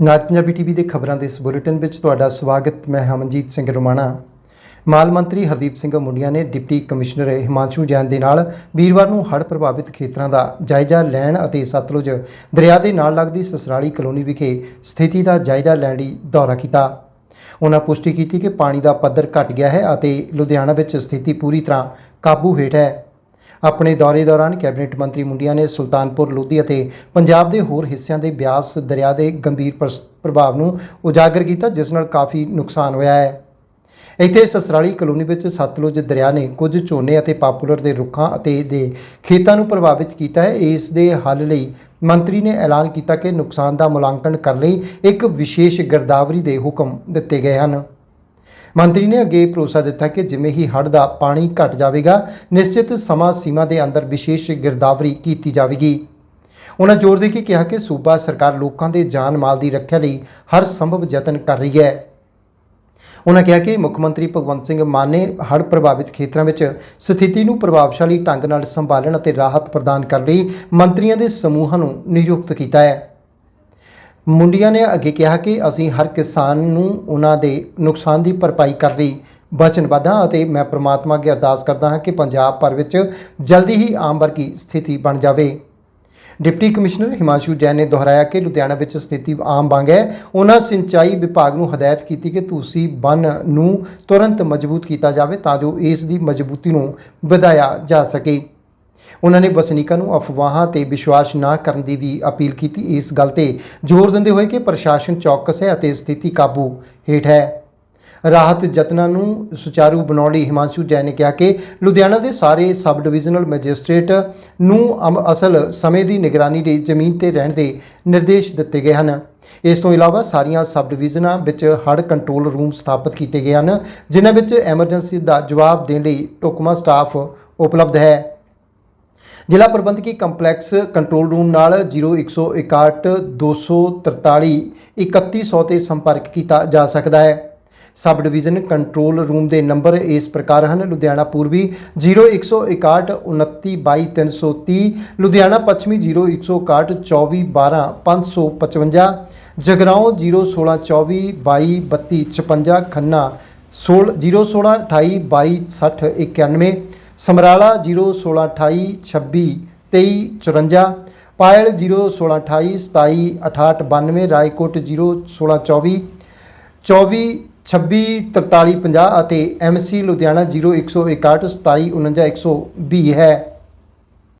ਨਾਜ Punjabi TV ਦੇ ਖਬਰਾਂ ਦੇ ਇਸ ਬੁਲੇਟਿਨ ਵਿੱਚ ਤੁਹਾਡਾ ਸਵਾਗਤ। ਮੈਂ ਹਮਨਜੀਤ ਸਿੰਘ ਰੋਮਾਣਾ। ਮਾਲ ਮੰਤਰੀ ਹਰਦੀਪ ਸਿੰਘ ਮੁੰਡੀਆਂ ਨੇ ਡਿਪਟੀ ਕਮਿਸ਼ਨਰ ਹਿਮਾਂਸ਼ੂ ਜੈਨ ਦੇ ਨਾਲ ਵੀਰਵਾਰ ਨੂੰ ਹੜ੍ਹ ਪ੍ਰਭਾਵਿਤ ਖੇਤਰਾਂ ਦਾ ਜਾਇਜ਼ਾ ਲੈਣ ਅਤੇ ਸਤਲੁਜ ਦਰਿਆ ਦੇ ਨਾਲ ਲੱਗਦੀ ਸਸਰਾਲੀ ਕਲੋਨੀ ਵਿਖੇ ਸਥਿਤੀ ਦਾ ਜਾਇਜ਼ਾ ਲੈਣ ਲਈ ਦੌਰਾ ਕੀਤਾ। ਉਹਨਾਂ ਪੁਸ਼ਟੀ ਕੀਤੀ ਕਿ ਪਾਣੀ ਦਾ ਪੱਧਰ ਘਟ ਗਿਆ ਹੈ ਅਤੇ ਲੁਧਿਆਣਾ ਵਿੱਚ ਸਥਿਤੀ ਪੂਰੀ ਤਰ੍ਹਾਂ ਕਾਬੂ ਹੇਠ ਹੈ। ਆਪਣੇ ਦੌਰੇ ਦੌਰਾਨ ਕੈਬਨਿਟ ਮੰਤਰੀ ਮੁੰਡੀਆਂ ਨੇ ਸੁਲਤਾਨਪੁਰ, ਲੋਧੀ ਅਤੇ ਪੰਜਾਬ ਦੇ ਹੋਰ ਹਿੱਸਿਆਂ ਦੇ ਬਿਆਸ ਦਰਿਆ ਦੇ ਗੰਭੀਰ ਪ੍ਰਸ- ਪ੍ਰਭਾਵ ਨੂੰ ਉਜਾਗਰ ਕੀਤਾ, ਜਿਸ ਨਾਲ ਕਾਫੀ ਨੁਕਸਾਨ ਹੋਇਆ ਹੈ। ਇੱਥੇ ਸਸਰਾਲੀ ਕਲੋਨੀ ਵਿੱਚ ਸਤਲੁਜ ਦਰਿਆ ਨੇ ਕੁਝ ਝੋਨੇ ਅਤੇ ਪਾਪੂਲਰ ਦੇ ਰੁੱਖਾਂ ਅਤੇ ਦੇ ਖੇਤਾਂ ਨੂੰ ਪ੍ਰਭਾਵਿਤ ਕੀਤਾ ਹੈ। ਇਸ ਦੇ ਹੱਲ ਲਈ ਮੰਤਰੀ ਨੇ ਐਲਾਨ ਕੀਤਾ ਕਿ ਨੁਕਸਾਨ ਦਾ ਮੁਲਾਂਕਣ ਕਰਨ ਲਈ ਇੱਕ ਵਿਸ਼ੇਸ਼ ਗਿਰਦਾਵਰੀ ਦੇ ਹੁਕਮ ਦਿੱਤੇ ਗਏ ਹਨ। ਮੰਤਰੀ ਨੇ ਅੱਗੇ ਭਰੋਸਾ ਦਿੱਤਾ ਕਿ ਜਿਵੇਂ ਹੀ ਹੜ੍ਹ ਦਾ ਪਾਣੀ ਘਟ ਜਾਵੇਗਾ, ਨਿਸ਼ਚਿਤ ਸਮਾਂ ਸੀਮਾ ਦੇ ਅੰਦਰ ਵਿਸ਼ੇਸ਼ ਗਿਰਦਾਵਰੀ ਕੀਤੀ ਜਾਵੇਗੀ। ਉਹਨਾਂ ਜ਼ੋਰ ਦੇ ਕੇ ਕਿਹਾ ਕਿ ਸੂਬਾ ਸਰਕਾਰ ਲੋਕਾਂ ਦੇ ਜਾਨ ਮਾਲ ਦੀ ਰੱਖਿਆ ਲਈ ਹਰ ਸੰਭਵ ਯਤਨ ਕਰ ਰਹੀ ਹੈ। ਉਹਨਾਂ ਕਿਹਾ ਕਿ ਮੁੱਖ ਮੰਤਰੀ ਭਗਵੰਤ ਸਿੰਘ ਮਾਨ ਨੇ ਹੜ੍ਹ ਪ੍ਰਭਾਵਿਤ ਖੇਤਰਾਂ ਵਿੱਚ ਸਥਿਤੀ ਨੂੰ ਪ੍ਰਭਾਵਸ਼ਾਲੀ ਢੰਗ ਨਾਲ ਸੰਭਾਲਣ ਅਤੇ ਰਾਹਤ ਪ੍ਰਦਾਨ ਕਰਨ ਲਈ ਮੰਤਰੀਆਂ ਦੇ ਸਮੂਹਾਂ ਨੂੰ ਨਿਯੁਕਤ ਕੀਤਾ ਹੈ। ਮੁੰਡੀਆਂ ਨੇ ਅੱਗੇ ਕਿਹਾ ਕਿ ਅਸੀਂ ਹਰ ਕਿਸਾਨ ਨੂੰ ਉਹਨਾਂ ਦੇ ਨੁਕਸਾਨ ਦੀ ਭਰਪਾਈ ਕਰਨ ਲਈ। ਵਚਨਬੱਧ ਹਾਂ ਅਤੇ ਮੈਂ ਪ੍ਰਮਾਤਮਾ ਅੱਗੇ ਅਰਦਾਸ ਕਰਦਾ ਹਾਂ ਕਿ ਪੰਜਾਬ ਭਰ ਵਿੱਚ ਜਲਦੀ ਹੀ ਆਮ ਵਰਗੀ ਸਥਿਤੀ ਬਣ ਜਾਵੇ। ਡਿਪਟੀ ਕਮਿਸ਼ਨਰ ਹਿਮਾਂਸ਼ੂ ਜੈਨ ਨੇ ਦੁਹਰਾਇਆ ਕਿ ਲੁਧਿਆਣਾ ਵਿੱਚ ਸਥਿਤੀ ਆਮ ਵਾਂਗ ਹੈ ਉਹਨਾਂ ਸਿੰਚਾਈ ਵਿਭਾਗ ਨੂੰ ਹਦਾਇਤ ਕੀਤੀ ਕਿ ਤੁਸੀਂ ਬੰਨ ਨੂੰ ਤੁਰੰਤ ਮਜ਼ਬੂਤ ਕੀਤਾ ਜਾਵੇ ਤਾਂ ਜੋ ਇਸ ਦੀ ਮਜ਼ਬੂਤੀ ਨੂੰ ਵਧਾਇਆ ਜਾ ਸਕੇ। ਉਹਨਾਂ ਨੇ ਵਸਨੀਕਾਂ ਨੂੰ ਅਫਵਾਹਾਂ ਤੇ ਵਿਸ਼ਵਾਸ ਨਾ ਕਰਨ ਦੀ ਵੀ ਅਪੀਲ ਕੀਤੀ। ਇਸ ਗੱਲ ਤੇ ਜ਼ੋਰ ਦਿੰਦੇ ਹੋਏ ਕਿ ਪ੍ਰਸ਼ਾਸਨ ਚੌਕਸ ਹੈ ਅਤੇ ਸਥਿਤੀ ਕਾਬੂ ਹੇਠ ਹੈ। ਰਾਹਤ ਯਤਨਾਂ ਨੂੰ ਸੁਚਾਰੂ ਬਣਾਉਣ ਲਈ ਹਿਮਾਂਸ਼ੂ ਜੈਨ ਨੇ ਕਿਹਾ ਕਿ ਲੁਧਿਆਣਾ ਦੇ ਸਾਰੇ ਸਬ ਡਿਵੀਜ਼ਨਲ ਮੈਜਿਸਟ੍ਰੇਟ ਨੂੰ ਅਮ- ਅਸਲ ਸਮੇਂ ਦੀ ਨਿਗਰਾਨੀ ਲਈ ਜ਼ਮੀਨ ਤੇ ਰਹਿਣ ਦੇ ਨਿਰਦੇਸ਼ ਦਿੱਤੇ ਗਏ ਹਨ। ਇਸ ਤੋਂ ਇਲਾਵਾ ਸਾਰੀਆਂ ਸਬ ਡਿਵੀਜ਼ਨਾਂ ਵਿੱਚ ਹੜ੍ਹ ਕੰਟਰੋਲ ਰੂਮ ਸਥਾਪਿਤ ਕੀਤੇ ਗਏ ਹਨ, ਜਿਨ੍ਹਾਂ ਵਿੱਚ ਐਮਰਜੈਂਸੀ ਦਾ ਜਵਾਬ ਦੇਣ ਲਈ ਢੁਕਵਾਂ ਸਟਾਫ ਉਪਲਬਧ ਹੈ। ਜ਼ਿਲ੍ਹਾ ਪ੍ਰਬੰਧਕੀ ਕੰਪਲੈਕਸ ਕੰਟਰੋਲ ਰੂਮ ਨਾਲ 0161 243 3100 ਤੇ ਸੰਪਰਕ ਕੀਤਾ ਜਾ ਸਕਦਾ ਹੈ। ਸਬ ਡਿਵੀਜ਼ਨ ਕੰਟਰੋਲ ਰੂਮ ਦੇ ਨੰਬਰ ਇਸ ਪ੍ਰਕਾਰ ਹਨ। ਲੁਧਿਆਣਾ ਪੂਰਬੀ 0161 2922 ਲੁਧਿਆਣਾ ਪੱਛਮੀ 0161 2412 555 ਜਗਰਾਉਂ 01624 2232 ਖੰਨਾ 16 016 28 22 60 91 ਸਮਰਾਲਾ 01628 26 23 54 ਪਾਇਲ 01628 27 68 92 ਰਾਏਕੋਟ 01624 24 26 43 50 ਅਤੇ ਐਮਸੀ ਲੁਧਿਆਣਾ 0161 27 49 120 ਹੈ।